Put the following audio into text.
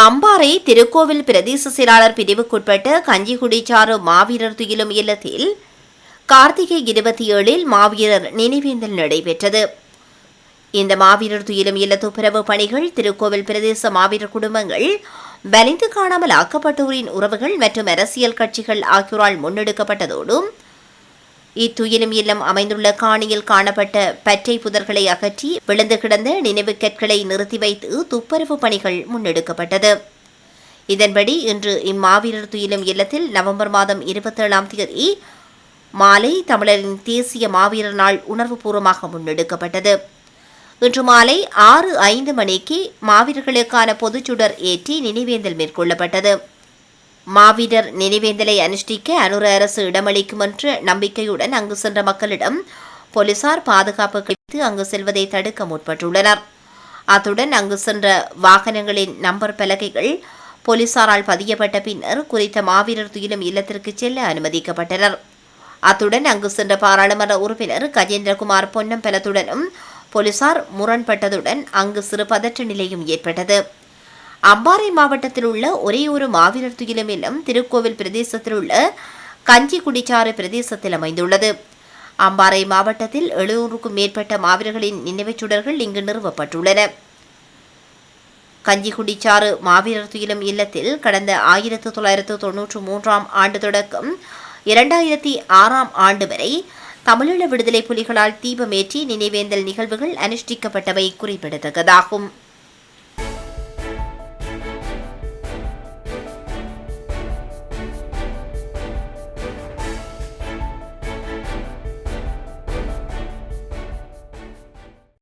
அம்பாறை திருக்கோவில் பிரதேச செயலாளர் பிரிவுக்குட்பட்ட கஞ்சிகுடிச்சாறு மாவீரர் துயிலும் இல்லத்தில் கார்த்திகை இருபத்தி ஏழில் மாவீரர் நினைவேந்தல் நடைபெற்றது. இந்த மாவீரர் துயிலும் இல்ல துப்புரவு பணிகள் திருக்கோவில் பிரதேச மாவீரர் குடும்பங்கள் வலிந்து காணாமல் ஆக்கப்பட்டோரின் உறவுகள் மற்றும் அரசியல் கட்சிகள் ஆகியோரால் முன்னெடுக்கப்பட்டதோடு இத்துயிலும் இல்லம் அமைந்துள்ள காணியில் காணப்பட்ட பற்றை புதர்களை அகற்றி விழுந்து கிடந்த நினைவு கற்களை நிறுத்தி வைத்து துப்புரவு பணிகள் முன்னெடுக்கப்பட்டது. இதன்படி இன்று இம்மாவீரர் துயிலும் இல்லத்தில் நவம்பர் மாதம் இருபத்தேழாம் தேதி மாலை தமிழரின் தேசிய மாவீரர் நாள் உணர்வுபூர்வமாக முன்னெடுக்கப்பட்டது. இன்று மாலை ஆறு ஐந்து மணிக்கு மாவீரர்களுக்கான பொதுச்சுடர் ஏற்றி நினைவேந்தல் மேற்கொள்ளப்பட்டது. மாவீரர் நினைவேந்தலை அனுஷ்டிக்க அனுர அரசு இடமளிக்கும் என்ற நம்பிக்கையுடன் அங்கு சென்ற மக்களிடம் போலீசார் பாதுகாப்பு கிடைத்து அங்கு செல்வதை தடுக்க முற்பட்டுள்ளனர். அத்துடன் அங்கு சென்ற வாகனங்களின் நம்பர் பலகைகள் போலீசாரால் பதியப்பட்ட பின்னர் குறித்த மாவீரர் துயிலும் இல்லத்திற்கு செல்ல அனுமதிக்கப்பட்டனர். அத்துடன் அங்கு சென்ற பாராளுமன்ற உறுப்பினர் கஜேந்திரகுமார் பொன்னம்பலத்துடனும் போலீசார் முரண்பட்டதுடன் அங்கு சிறு பதற்ற நிலையும் ஏற்பட்டது. அம்பாறை மாவட்டத்தில் உள்ள ஒரே ஒரு மாவீரர் துயிலும் இல்லம் திருக்கோவில் பிரதேசத்தில் உள்ள கஞ்சிக்குடிச்சாறு பிரதேசத்தில் அமைந்துள்ளது. அம்பாறை மாவட்டத்தில் எழுநூறுக்கும் மேற்பட்ட மாவீரர்களின் நினைவுச் சுடர்கள் இங்கு நிறுவப்பட்டுள்ளன. கஞ்சிக்குடிச்சாறு மாவீரர் துயிலம் இல்லத்தில் கடந்த ஆயிரத்து தொள்ளாயிரத்து தொன்னூற்று மூன்றாம் ஆண்டு தொடக்கம் இரண்டாயிரத்தி ஆறாம் ஆண்டு வரை தமிழீழ விடுதலை புலிகளால் தீபமேற்றி நினைவேந்தல் நிகழ்வுகள் அனுஷ்டிக்கப்பட்டவை குறிப்பிடத்தக்கதாகும்.